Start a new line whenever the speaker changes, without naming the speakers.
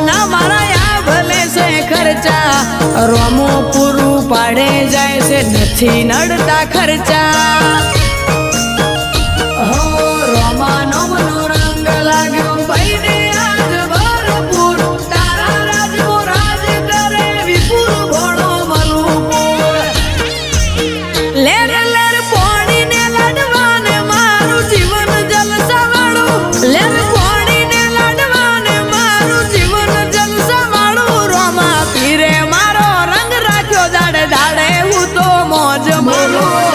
ના મારા આ ભલે છે ખર્ચા? રોમો પૂરું પાડે જાય છે નથી નડતા ખર્ચા. amor.